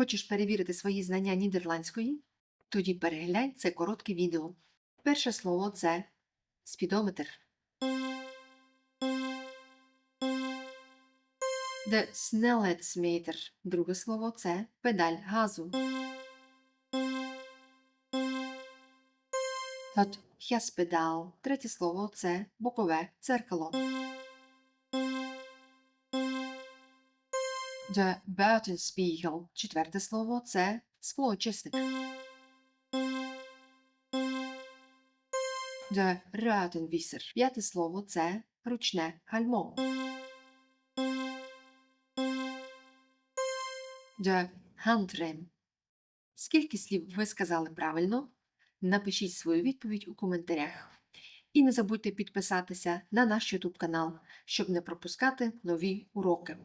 Хочеш перевірити свої знання нідерландської? Тоді переглянь це коротке відео. Перше слово це спідометр. De snelheidsmeter. Друге слово це педаль газу. Het gaspedaal. Третє слово це бокове дзеркало. De buitenspiegel. Четверте слово це склоочисник. De ruitenwisser. П'яте слово це ручне гальмо. De handrem. Скільки слів ви сказали правильно? Напишіть свою відповідь у коментарях. І не забудьте підписатися на наш YouTube канал, щоб не пропускати нові уроки.